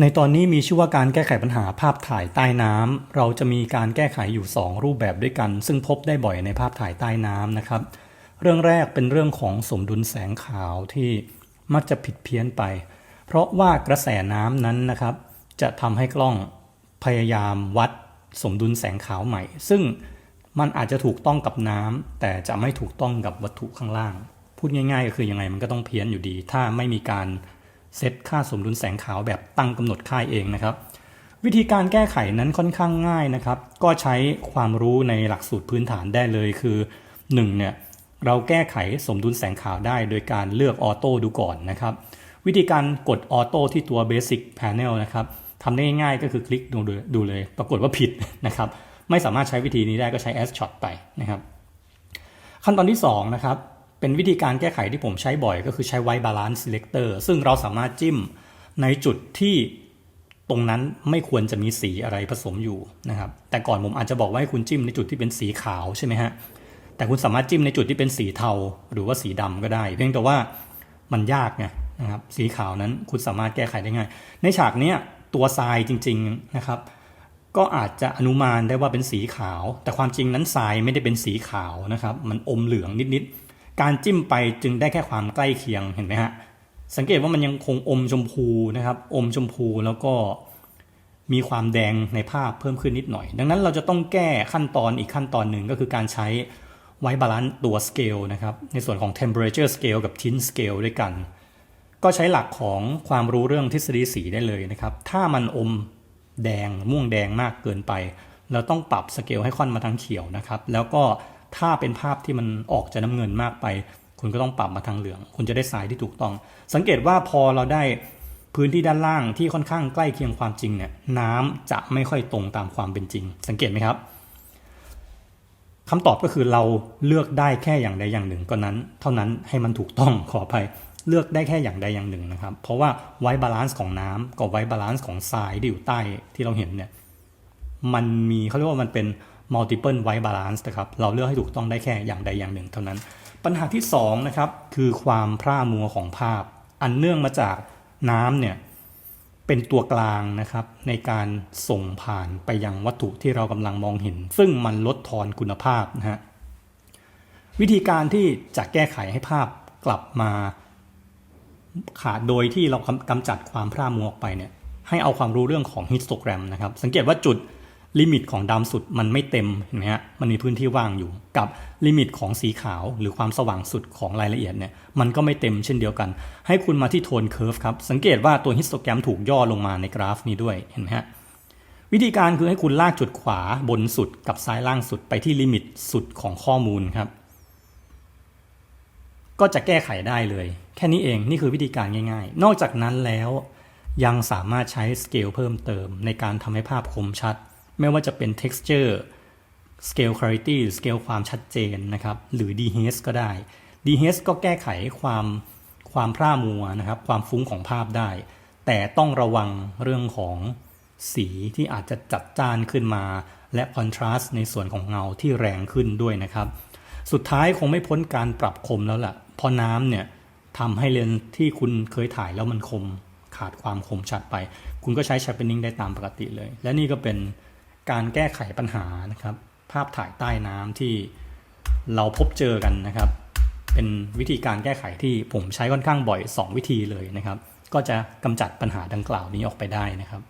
ในตอนนี้มีชื่อว่าการแก้ไขปัญหาภาพถ่ายใต้น้ำเราจะมีการแก้ไขอยู่ 2 รูปแบบด้วยกัน ซึ่งพบได้บ่อยในภาพถ่ายใต้น้ำนะครับ เรื่องแรกเป็นเรื่องของสมดุลแสงขาวที่มักจะผิดเพี้ยนไป เพราะว่ากระแสน้ำนั้นนะครับ จะทำให้กล้องพยายามวัดสมดุลแสงขาวใหม่ ซึ่งมันอาจจะถูกต้องกับน้ำแต่จะไม่ถูกต้องกับวัตถุข้างล่าง พูดง่าย ๆ ก็คือยังไงมันก็ต้องเพี้ยนอยู่ดี ถ้าไม่มีการ เซตค่าสมดุลแสงขาวแบบตั้งกำหนดค่ายเองนะครับ วิธีการแก้ไขนั้นค่อนข้างง่ายนะครับ ก็ใช้ความรู้ในหลักสูตรพื้นฐานได้เลยคือ1เนี่ยเราแก้ไขสมดุลแสงขาวได้โดยการเลือกออโต้ดูก่อนนะครับ วิธีการกดออโต้ที่ตัว Basic Panel นะครับทำได้ง่ายก็คือคลิกดูเลยดูเลย ปรากฏว่าผิดนะครับ ไม่สามารถใช้วิธีนี้ได้ก็ใช้ S Shot ไปนะครับ ขั้นตอนที่2นะครับ เป็นวิธีการแก้ไขที่ผมใช้บ่อยก็คือใช้ White Balance Selector ซึ่งเราสามารถจิ้มในจุดที่ตรงนั้นไม่ควรจะมีสีอะไรผสมอยู่นะครับแต่ก่อนผมอาจจะบอกว่าให้คุณจิ้มในจุดที่เป็นสีขาวใช่ไหมฮะแต่คุณสามารถจิ้มในจุดที่เป็นสีเทาหรือว่าสีดำก็ได้ เพียงแต่ว่ามันยากไงนะครับสีขาวนั้นคุณสามารถแก้ไขได้ง่าย ในฉากเนี้ยตัวทรายจริง ๆนะครับ ก็อาจจะอนุมานได้ว่าเป็นสีขาว แต่ความจริงนั้นทรายไม่ได้เป็นสีขาวนะครับ มันอมเหลืองนิดๆ การจิ้มไปจึงได้แค่ความใกล้เคียงเห็นไหมฮะสังเกตว่ามันยังคงอมชมพูนะครับ อมชมพูแล้วก็มีความแดงในภาพเพิ่มขึ้นนิดหน่อย ดังนั้นเราจะต้องแก้ขั้นตอนอีกขั้นตอนหนึ่งก็คือการใช้ไว้บาลานซ์ตัว scale นะครับในส่วนของ temperature scale กับ tint scale ด้วยกัน ก็ใช้หลักของความรู้เรื่องทฤษฎีสีได้เลยนะครับ ถ้ามันอมแดงม่วงแดงมากเกินไป เราต้องปรับสเกลให้ค่อนมาทางเขียวนะครับ แล้วก็ ถ้าเป็นภาพที่มันออกจะน้ำเงินมากไป คุณก็ต้องปรับมาทางเหลือง คุณจะได้สายที่ถูกต้อง สังเกตว่าพอเราได้พื้นที่ด้านล่างที่ค่อนข้างใกล้เคียงความจริงเนี่ยน้ำจะไม่ค่อยตรงตามความเป็นจริง สังเกตไหมครับคำตอบก็คือเราเลือกได้แค่อย่างใดอย่างหนึ่งก็นั้น เท่านั้นให้มันถูกต้องขออภัยเลือกได้แค่อย่างใดอย่างหนึ่งนะครับ เพราะว่าไว้บาลานซ์ของน้ำกับไว้บาลานซ์ของทรายที่อยู่ใต้ที่เราเห็นเนี่ยมันมีเขาเรียกว่ามันเป็น multiple white balance นะครับเราเลือกให้ถูกต้องได้แค่อย่างใดอย่างหนึ่งเท่านั้น ปัญหาที่2นะครับคือความพร่ามัวของภาพ อันเนื่องมาจากน้ำเนี่ยเป็นตัวกลางนะครับในการส่งผ่านไปยังวัตถุที่เรากำลังมองเห็น ซึ่งมันลดทอนคุณภาพนะฮะวิธีการที่จะแก้ไขให้ภาพกลับมาขาดโดยที่เรากำจัดความพร่ามัวออกไปเนี่ยให้เอาความรู้เรื่องของฮิสโตแกรมนะครับ สังเกตว่าจุด ลิมิตของดำสุดมันไม่เต็มเห็นไหมฮะมันมีพื้นที่ว่างอยู่ กับลิมิตของสีขาวหรือความสว่างสุดของรายละเอียดเนี่ยมันก็ไม่เต็มเช่นเดียวกัน ให้คุณมาที่โทนเคอร์ฟครับ สังเกตว่าตัวฮิสโตแกรมถูกย่อลงมาในกราฟนี้ด้วยเห็นไหมฮะวิธีการคือให้คุณลากจุดขวาบนสุดกับซ้ายล่างสุดไปที่ลิมิตสุดของข้อมูลครับ ก็จะแก้ไขได้เลย แค่นี้เองนี่คือวิธีการง่าย ๆ นอกจากนั้นแล้วยังสามารถใช้สเกลเพิ่มเติมในการทำให้ภาพคมชัด ไม่ว่าจะเป็น texture scale clarity หรือ scale ความชัดเจนนะครับ หรือ dehaze ก็ได้ dehaze ก็แก้ไขความความพร่ามัวนะครับ ความฟุ้งของภาพได้ แต่ต้องระวังเรื่องของสีที่อาจจะจัดจ้านขึ้นมา และ contrast ในส่วนของเงาที่แรงขึ้นด้วยนะครับ สุดท้ายคงไม่พ้นการปรับคมแล้วล่ะเพราะน้ำเนี่ยทำให้เลนส์ที่คุณเคยถ่ายแล้วมันคมขาดความคมชัดไป คุณก็ใช้ sharpening ได้ตามปกติเลย และนี่ก็เป็น การแก้ไขปัญหานะครับ ภาพถ่ายใต้น้ำที่เราพบเจอกันนะครับ เป็นวิธีการแก้ไขที่ผมใช้ค่อนข้างบ่อย 2 วิธีเลยนะครับ ก็จะกำจัดปัญหาดังกล่าวนี้ออกไปได้นะครับ